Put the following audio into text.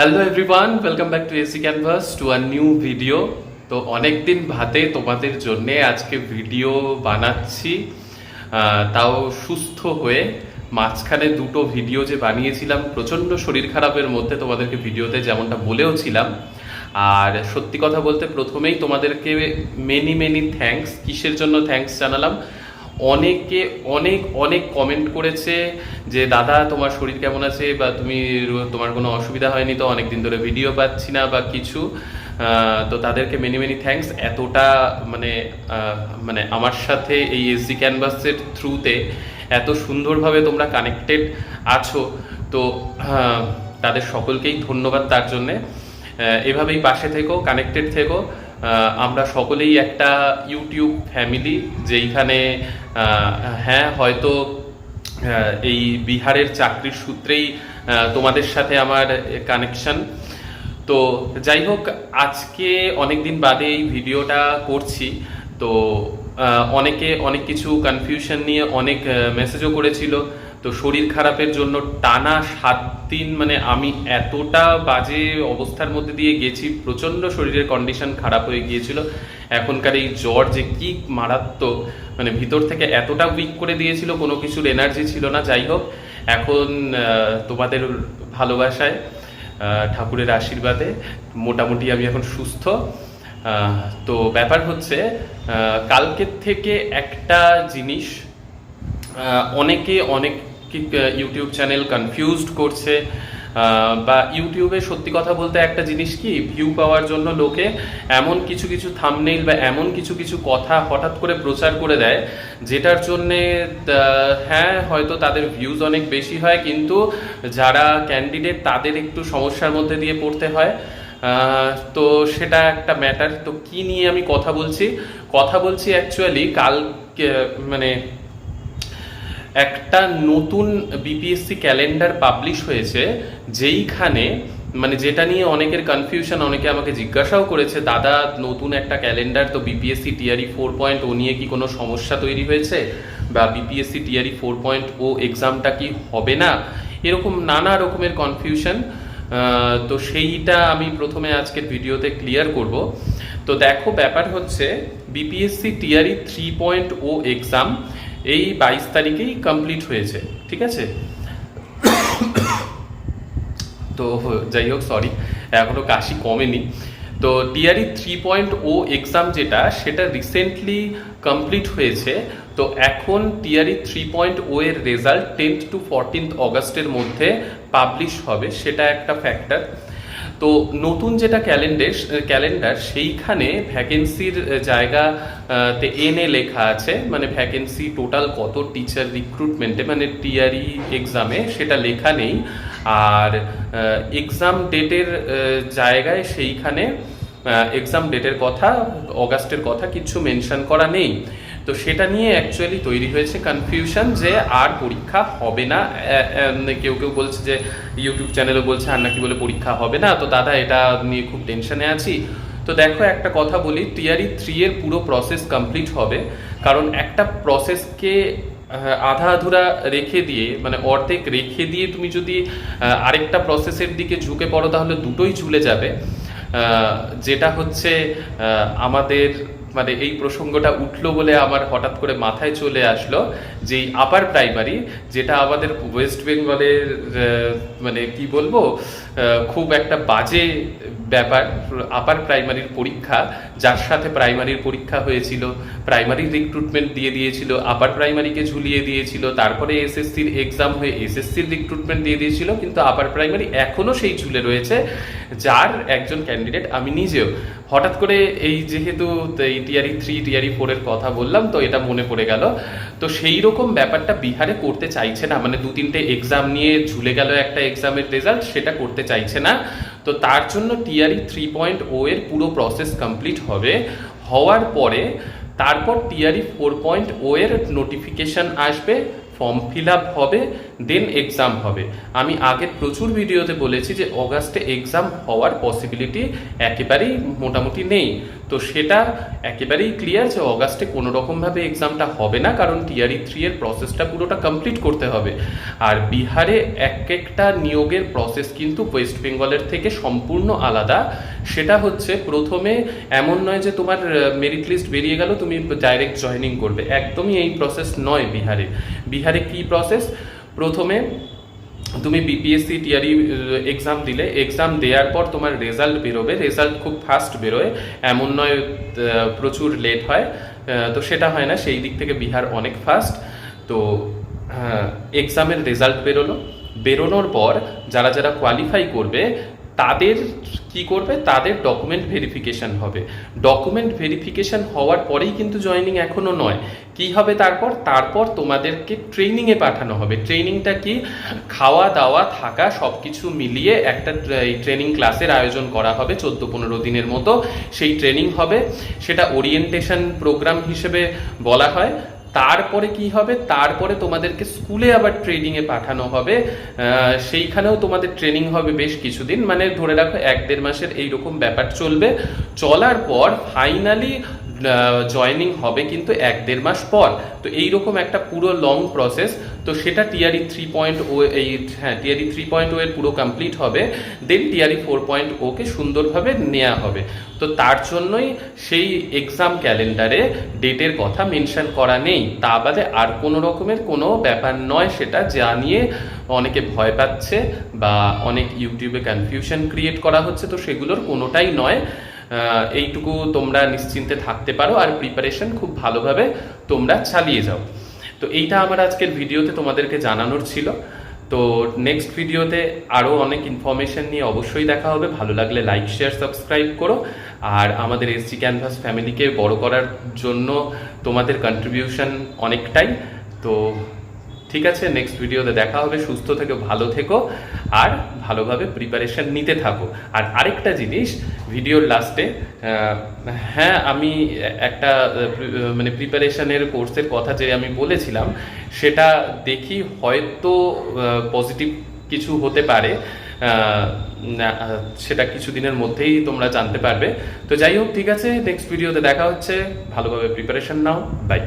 Hello everyone welcome back to AC canvas to a new video তো অনেক দিন ভাতে তোমাদের জন্যে আজকে ভিডিও বানাচ্ছি। তাও সুস্থ হয়ে মাঝখানে দুটো ভিডিও যে বানিয়েছিলাম, প্রচণ্ড শরীর খারাপের মধ্যে তোমাদেরকে ভিডিওতে যেমনটা বলেও ছিলাম আর সত্যি কথা বলতে প্রথমেই তোমাদেরকে মেনি মেনি থ্যাঙ্কস কিসের জন্য থ্যাঙ্কস জানালাম? অনেকে অনেক অনেক কমেন্ট করেছে যে, দাদা, তোমার শরীর কেমন আছে? বা তুমি তোমার কোনো অসুবিধা হয়নি তো? অনেক দিন ধরে ভিডিও পাচ্ছি না বা কিছু। তো তাদেরকে মেনি মেনি থ্যাঙ্কস এতটা মানে মানে আমার সাথে এই এসডি ক্যানভাসের থ্রুতে এত সুন্দরভাবে তোমরা কানেক্টেড আছো। তো তাদের সকলকেই ধন্যবাদ তার জন্যে। এভাবেই পাশে থেকো কানেক্টেড থেকো। আমরা সকলেই একটা ইউটিউব ফ্যামিলি, যেইখানে হ্যাঁ হয়তো এই বিহারের চাকরির সূত্রেই তোমাদের সাথে আমার কানেকশন তো যাই হোক, আজকে অনেক দিন বাদে এই ভিডিওটা করছি। তো অনেকে অনেক কিছু কনফিউশন নিয়ে অনেক মেসেজও করেছিল। তো শরীর খারাপের জন্য টানা সাত দিন মানে আমি এতটা বাজে অবস্থার মধ্যে দিয়ে গেছি, প্রচণ্ড শরীরের কন্ডিশন খারাপ হয়ে গিয়েছিল। এখনকার এই জ্বর যে কি মারাত্মক মানে ভিতর থেকে এতটা উইক করে দিয়েছিল, কোনো কিছুর এনার্জি ছিল না। যাই হোক, এখন তোমাদের ভালোবাসায় ঠাকুরের আশীর্বাদে মোটামুটি আমি এখন সুস্থ। তো ব্যাপার হচ্ছে কালকের থেকে একটা জিনিস অনেকে অনেক ইউটিউব চ্যানেল কনফিউজড করছে বা ইউটিউবে সত্যি কথা বলতে একটা জিনিস কি ভিউ পাওয়ার জন্য লোকে এমন কিছু কিছু থামনেইল বা এমন কিছু কিছু কথা হঠাৎ করে প্রচার করে দেয়, যেটার জন্যে হ্যাঁ হয়তো তাদের ভিউজ অনেক বেশি হয়, কিন্তু যারা ক্যান্ডিডেট তাদের একটু সমস্যার মধ্যে দিয়ে পড়তে হয়। তো সেটা একটা ম্যাটার তো কি নিয়ে আমি কথা বলছি? কথা বলছি অ্যাকচুয়ালি কাল মানে একটা নতুন বিপিএসসি ক্যালেন্ডার পাবলিশ হয়েছে, যেইখানে মানে যেটা নিয়ে অনেকের কনফিউশন অনেকে আমাকে জিজ্ঞাসাও করেছে, দাদা, নতুন একটা ক্যালেন্ডার তো BPSC TRE four point O নিয়ে কি কোনো সমস্যা তৈরি হয়েছে? বা BPSC TRE four point O এক্সামটা কি হবে না? এরকম নানা রকমের কনফিউশন তো সেইটা আমি প্রথমে আজকের ভিডিওতে ক্লিয়ার করব। তো দেখো, ব্যাপার হচ্ছে BPSC TRE three point O exam এই বাইশ তারিখেই কমপ্লিট হয়েছে, ঠিক আছে? তো যাই হোক সরি এখনও কাশি কমেনি। তো TRE three point O exam যেটা, সেটা রিসেন্টলি কমপ্লিট হয়েছে। তো এখন টিআরই থ্রি পয়েন্ট ও এর রেজাল্ট টেন্থ টু ফোরটিন্থ অগাস্টের মধ্যে পাবলিশ হবে, সেটা একটা ফ্যাক্টর তো নতুন যেটা ক্যালেন্ডার ক্যালেন্ডার সেইখানে ভ্যাকেন্সির জায়গা তে এনে লেখা আছে মানে ভ্যাকেন্সি টোটাল কত টিচার রিক্রুটমেন্টে মানে টিআরই এক্সামে সেটা লেখা নেই। আর এক্সাম ডেটের জায়গায় সেইখানে এক্সাম ডেটের কথা অগাস্টের কথা কিছু মেনশন করা নেই। তো সেটা নিয়ে অ্যাকচুয়ালি তৈরি হয়েছে কনফিউশন যে আর পরীক্ষা হবে না। আহ, কেউ কেউ বলছে যে ইউটিউব চ্যানেলও বলছে আর নাকি বলে পরীক্ষা হবে না। তো দাদা এটা নিয়ে খুব টেনশনে আছি। তো দেখো একটা কথা বলি টিআরই থ্রি এর পুরো প্রসেস কমপ্লিট হবে। কারণ একটা প্রসেসকে আধা আধুরা রেখে দিয়ে মানে অর্ধেক রেখে দিয়ে তুমি যদি আরেকটা প্রসেসের দিকে ঝুঁকে পড়ো তাহলে দুটোই ঝুলে যাবে। যেটা হচ্ছে আমাদের মানে এই প্রসঙ্গটা উঠল বলে আমার হঠাৎ করে মাথায় চলে আসলো যে আপার প্রাইমারি যেটা আমাদের ওয়েস্ট বেঙ্গলের মানে কি বলব খুব একটা বাজে ব্যাপার আপার প্রাইমারির পরীক্ষা, যার সাথে প্রাইমারির পরীক্ষা হয়েছিল প্রাইমারি রিক্রুটমেন্ট দিয়ে দিয়েছিল আপার প্রাইমারিকে ঝুলিয়ে দিয়েছিল, তারপরে এসএসসির এক্সাম হয়ে এসএসসির রিক্রুটমেন্ট দিয়ে দিয়েছিল, কিন্তু আপার প্রাইমারি এখনও সেই ঝুলে রয়েছে। যার একজন ক্যান্ডিডেট আমি নিজেও। হঠাৎ করে এই যেহেতু এই টিআরই থ্রি টিআরই ফোরের কথা বললাম, তো এটা মনে পড়ে গেল। তো সেই রকম ব্যাপারটা বিহারে করতে চাইছে না। মানে দু তিনটে এক্সাম নিয়ে ঝুলে গেল একটা এক্সামের রেজাল্ট সেটা করতে চাইছে না। তো তার জন্য টিআরই থ্রি পয়েন্ট ও এর পুরো প্রসেস কমপ্লিট হবে। হওয়ার পরে তারপর টিআরই ফোর পয়েন্ট ও এর নোটিফিকেশন আসবে। ফর্ম ফিল আপ হবে দেন এক্সাম হবে। আমি আগের প্রচুর ভিডিওতে বলেছি যে, অগাস্টে এক্সাম হওয়ার পসিবিলিটি একেবারেই মোটামুটি নেই। তো সেটা একেবারেই ক্লিয়ার যে, অগাস্টে কোনো রকমভাবে এক্সামটা হবে না, কারণ টিআরই থ্রি এর প্রসেসটা পুরোটা কমপ্লিট করতে হবে। আর বিহারে এক একটা নিয়োগের প্রসেস কিন্তু ওয়েস্ট বেঙ্গলের থেকে সম্পূর্ণ আলাদা। সেটা হচ্ছে, প্রথমে এমন নয় যে, তোমার মেরিট লিস্ট বেরিয়ে গেল, তুমি ডাইরেক্ট জয়েনিং করবে। একদমই এই প্রসেস নয় বিহারে। বিহারে কি প্রসেস প্রথমে তুমি বিপিএসসি টিআরই এক্সাম দিলে। এক্সাম দেওয়ার পর তোমার রেজাল্ট বেরোবে। রেজাল্ট খুব ফাস্ট বেরোয়। এমন নয় প্রচুর লেট হয়। তো সেটা হয় না। সেই দিক থেকে বিহার অনেক ফাস্ট তো এক্সামের রেজাল্ট বেরোলো। বেরোনোর পর যারা যারা কোয়ালিফাই করবে তাদের কি করবে? তাদের ডকুমেন্ট ভেরিফিকেশান হবে। ডকুমেন্ট ভেরিফিকেশন হওয়ার পরেই কিন্তু জয়েনিং এখনও নয়। কি হবে তারপর? তারপর তোমাদেরকে ট্রেনিংয়ে পাঠানো হবে। ট্রেনিংটা কি? খাওয়া, দাওয়া, থাকা সব কিছু মিলিয়ে একটা এই ট্রেনিং ক্লাসের আয়োজন করা হবে চোদ্দ, পনেরো দিনের মতো। সেই ট্রেনিং হবে। সেটা ওরিয়েন্টেশন প্রোগ্রাম হিসেবে বলা হয়। তারপরে কি হবে? তারপরে তোমাদেরকে স্কুলে আবার ট্রেনিংয়ে পাঠানো হবে। সেইখানেও তোমাদের ট্রেনিং হবে বেশ কিছুদিন। মানে ধরে রাখো, এক দেড় মাসের এইরকম ব্যাপার চলবে। চলার পর ফাইনালি জয়েনিং হবে কিন্তু এক দেড় মাস পর। তো এইরকম একটা পুরো লং প্রসেস তো সেটা টিআরই থ্রি পয়েন্ট ও এই হ্যাঁ টিআরই থ্রি পয়েন্ট ও এর পুরো কমপ্লিট হবে। Then TRE four point okay সুন্দরভাবে নেওয়া হবে। তো তার জন্যই সেই এক্সাম ক্যালেন্ডারে ডেটের কথা মেনশন করা নেই। তা বাদে আর কোনো রকমের কোনো ব্যাপার নয় সেটা যা নিয়ে অনেকে ভয় পাচ্ছে বা অনেক ইউটিউবে কনফিউশন ক্রিয়েট করা হচ্ছে। তো সেগুলোর কোনোটাই নয়। এইটুকু তোমরা নিশ্চিন্তে থাকতে পারো আর প্রিপারেশন খুব ভালোভাবে তোমরা চালিয়ে যাও। তো এইটা আমার আজকের ভিডিওতে তোমাদেরকে জানানোর ছিল। তো নেক্সট ভিডিওতে আরও অনেক ইনফরমেশন নিয়ে অবশ্যই দেখা হবে। ভালো লাগলে লাইক শেয়ার সাবস্ক্রাইব করো। আর আমাদের এসজি ক্যানভাস ফ্যামিলিকে বড় করার জন্য তোমাদের কন্ট্রিবিউশন অনেকটাই। তো ঠিক আছে নেক্সট ভিডিওতে দেখা হবে, সুস্থ থেকো, ভালো থেকো, আর ভালোভাবে প্রিপারেশন নিতে থাকো। আর আরেকটা জিনিস ভিডিওর লাস্টে হ্যাঁ আমি একটা মানে প্রিপারেশনের কোর্সের কথা যে আমি বলেছিলাম, সেটা দেখি হয়তো পজিটিভ কিছু হতে পারে সেটা কিছুদিনের মধ্যেই তোমরা জানতে পারবে। তো যাই হোক, ঠিক আছে নেক্সট ভিডিওতে দেখা হচ্ছে, ভালোভাবে প্রিপারেশন নাও বাই